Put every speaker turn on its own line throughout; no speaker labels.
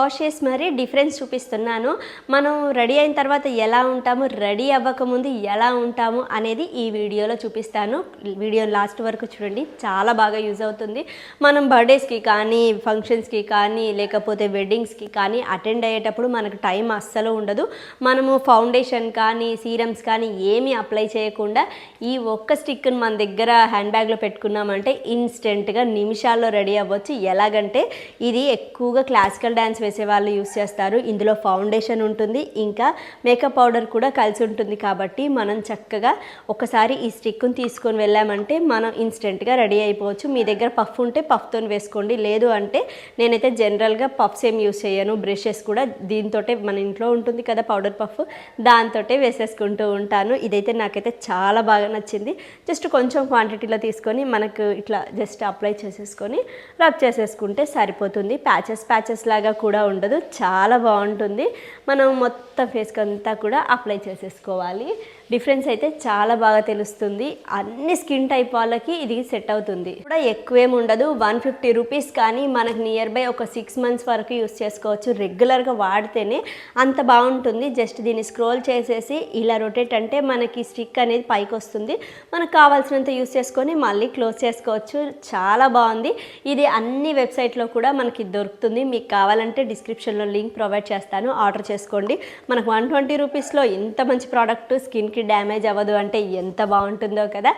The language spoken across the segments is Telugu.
వాష్ చేసి మరీ డిఫరెన్స్ చూపిస్తున్నాను. మనం రెడీ అయిన తర్వాత ఎలా ఉంటాము రెడీ అవ్వకముందు ఎలా ఉంటాము అనేది ఈ వీడియోలో చూపిస్తాను. వీడియో లాస్ట్ వరకు చూడండి. చాలా బాగా యూజ్ అవుతుంది. మనం బర్త్డేస్కి కానీ ఫంక్షన్స్కి కానీ లేకపోతే వెడ్డింగ్స్కి కానీ అటెండ్ అయ్యేటప్పుడు మనకు టైం అస్సలు ఉండదు. మనము ఫౌండేషన్ కానీ సీరమ్స్ కానీ ఏమీ అప్లై చేయకుండా ఈ ఒక్క స్టిక్ను మన దగ్గర హ్యాండ్ బ్యాగ్లో పెట్టుకున్నామంటే ఇన్స్టెంట్గా నిమిషాల్లో రెడీ అవ్వచ్చు. ఎలాగంటే ఇది ఎక్కువగా క్లాసికల్ డ్యాన్స్ చేసే వాళ్ళు యూస్ చేస్తారు. ఇందులో ఫౌండేషన్ ఉంటుంది. ఇంకా మేకప్ పౌడర్ కూడా కలిసి ఉంటుంది కాబట్టి మనం చక్కగా ఒకసారి ఈ స్టిక్ను తీసుకొని వెళ్ళామంటే మనం ఇన్స్టెంట్గా రెడీ అయిపోవచ్చు. మీ దగ్గర పఫ్ ఉంటే పఫ్తో వేసుకోండి. లేదు అంటే నేనైతే జనరల్గా పఫ్స్ ఏం యూస్ చేయను. బ్రషెస్ కూడా దీంతో మన ఇంట్లో ఉంటుంది కదా పౌడర్ పఫ్. దాంతో వేసేసుకుంటూ ఉంటాను. ఇదైతే నాకైతే చాలా బాగా నచ్చింది. జస్ట్ కొంచెం క్వాంటిటీలో తీసుకొని మనకు ఇట్లా జస్ట్ అప్లై చేసేసుకొని రబ్ చేసేసుకుంటే సరిపోతుంది. ప్యాచెస్ ప్యాచెస్ లాగా కూడా ఉండదు. చాలా బాగుంటుంది. మనం మొత్తం ఫేస్కి అంతా కూడా అప్లై చేసేసుకోవాలి. డిఫరెన్స్ అయితే చాలా బాగా తెలుస్తుంది. అన్ని స్కిన్ టైప్ వాళ్ళకి ఇది సెట్ అవుతుంది. కూడా ఎక్కువేం ఉండదు. వన్ ఫిఫ్టీ రూపీస్ కానీ మనకు నియర్ బై ఒక సిక్స్ మంత్స్ వరకు యూస్ చేసుకోవచ్చు. రెగ్యులర్గా వాడితేనే అంత బాగుంటుంది. జస్ట్ దీన్ని స్క్రోల్ చేసేసి ఇలా రొటేట్ అంటే మనకి స్టిక్ అనేది పైకి వస్తుంది. మనకు కావాల్సినంత యూస్ చేసుకొని మళ్ళీ క్లోజ్ చేసుకోవచ్చు. చాలా బాగుంది. ఇది అన్ని వెబ్సైట్లో కూడా మనకి దొరుకుతుంది. మీకు కావాలంటే డిస్క్రిప్షన్లో లింక్ ప్రొవైడ్ చేస్తాను. ఆర్డర్ చేసుకోండి. మనకు వన్ ట్వంటీ రూపీస్లో ఇంత మంచి ప్రోడక్ట్ స్కిన్కి డ్యామేజ్ అవ్వదు అంటే ఎంత బాగుంటుందో కదా.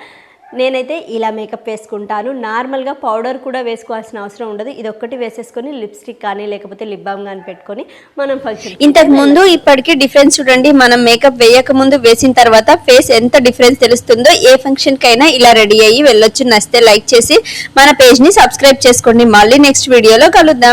నేనైతే ఇలా మేకప్ వేసుకుంటాను. నార్మల్గా పౌడర్ కూడా వేసుకోవాల్సిన అవసరం ఉండదు. ఇది ఒక్కటి వేసేసుకొని లిప్స్టిక్ కానీ లేకపోతే లిప్ బామ్ కానీ పెట్టుకొని మనం ఫంక్షన్
ఇంతకు ముందు ఇప్పటికి డిఫరెన్స్ చూడండి. మనం మేకప్ వేయక ముందు వేసిన తర్వాత ఫేస్ ఎంత డిఫరెన్స్ తెలుస్తుందో ఏ ఫంక్షన్కైనా ఇలా రెడీ అయ్యి వెళ్ళొచ్చు. నచ్చితే లైక్ చేసి మన పేజ్ని సబ్స్క్రైబ్ చేసుకోండి. మళ్ళీ నెక్స్ట్ వీడియోలో కలుద్దాం.